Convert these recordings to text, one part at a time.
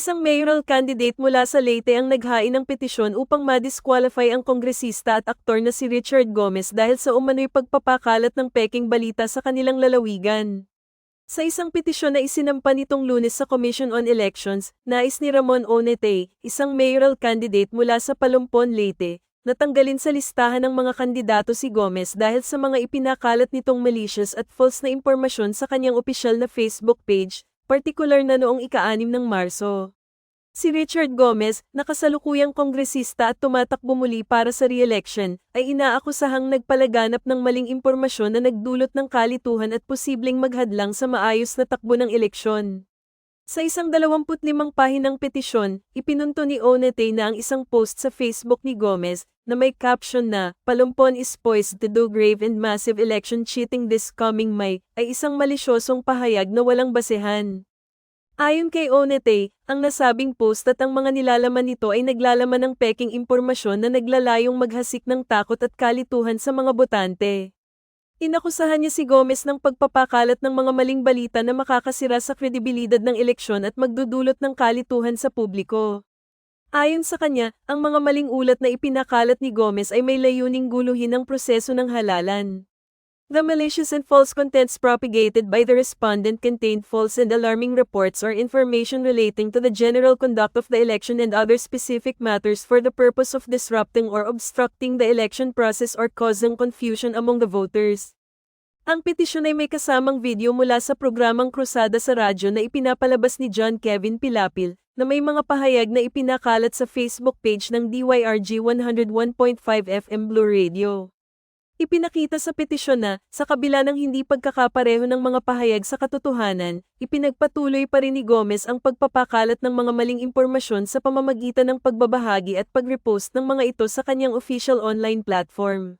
Isang mayoral candidate mula sa Leyte ang naghain ng petisyon upang madisqualify ang kongresista at aktor na si Richard Gomez dahil sa umano'y pagpapakalat ng peking balita sa kanilang lalawigan. Sa isang petisyon na isinampa nitong lunes sa Commission on Elections, nais ni Ramon Onete, isang mayoral candidate mula sa Palumpon, Leyte, natanggalin sa listahan ng mga kandidato si Gomez dahil sa mga ipinakalat nitong malicious at false na impormasyon sa kanyang opisyal na Facebook page, partikular na noong ika-anim ng Marso. Si Richard Gomez, nakasalukuyang kongresista at tumatakbo muli para sa re-election, ay inaakusahang nagpalaganap ng maling impormasyon na nagdulot ng kalituhan at posibleng maghadlang sa maayos na takbo ng eleksyon. Sa isang 25 pahinang petisyon, ipinunto ni Onete na ang isang post sa Facebook ni Gomez, na may caption na, Palumpon is poised to do grave and massive election cheating this coming May, ay isang malisyosong pahayag na walang basehan. Ayon kay Onete, ang nasabing post at ang mga nilalaman nito ay naglalaman ng peking impormasyon na naglalayong maghasik ng takot at kalituhan sa mga botante. Inakusahan niya si Gomez ng pagpapakalat ng mga maling balita na makakasira sa kredibilidad ng eleksyon at magdudulot ng kalituhan sa publiko. Ayon sa kanya, ang mga maling ulat na ipinakalat ni Gomez ay may layuning guluhin ang proseso ng halalan. The malicious and false contents propagated by the respondent contained false and alarming reports or information relating to the general conduct of the election and other specific matters for the purpose of disrupting or obstructing the election process or causing confusion among the voters. Ang petisyon ay may kasamang video mula sa programang Krusada sa radyo na ipinapalabas ni John Kevin Pilapil, na may mga pahayag na ipinakalat sa Facebook page ng DYRG 101.5 FM Blue Radio. Ipinakita sa petisyon na, sa kabila ng hindi pagkakapareho ng mga pahayag sa katotohanan, ipinagpatuloy pa rin ni Gomez ang pagpapakalat ng mga maling impormasyon sa pamamagitan ng pagbabahagi at pag-repost ng mga ito sa kanyang official online platform.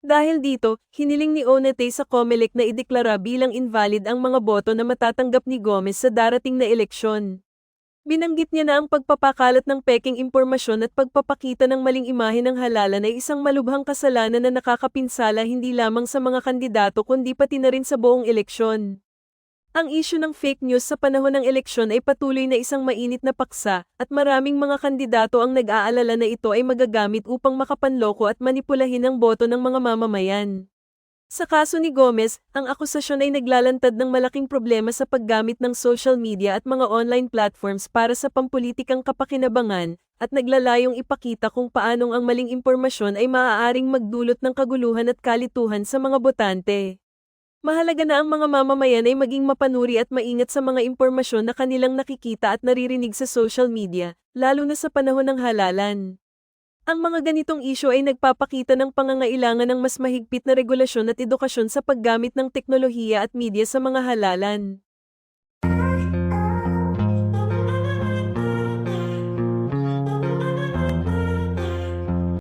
Dahil dito, hiniling ni Onete sa COMELEC na ideklara bilang invalid ang mga boto na matatanggap ni Gomez sa darating na eleksyon. Binanggit niya na ang pagpapakalat ng peking impormasyon at pagpapakita ng maling imahe ng halalan ay isang malubhang kasalanan na nakakapinsala hindi lamang sa mga kandidato kundi pati na rin sa buong eleksyon. Ang isyu ng fake news sa panahon ng eleksyon ay patuloy na isang mainit na paksa, at maraming mga kandidato ang nag-aalala na ito ay magagamit upang makapanloko at manipulahin ang boto ng mga mamamayan. Sa kaso ni Gomez, ang akusasyon ay naglalantad ng malaking problema sa paggamit ng social media at mga online platforms para sa pampulitikang kapakinabangan, at naglalayong ipakita kung paanong ang maling impormasyon ay maaaring magdulot ng kaguluhan at kalituhan sa mga botante. Mahalaga na ang mga mamamayan ay maging mapanuri at maingat sa mga impormasyon na kanilang nakikita at naririnig sa social media, lalo na sa panahon ng halalan. Ang mga ganitong isyo ay nagpapakita ng pangangailangan ng mas mahigpit na regulasyon at edukasyon sa paggamit ng teknolohiya at media sa mga halalan.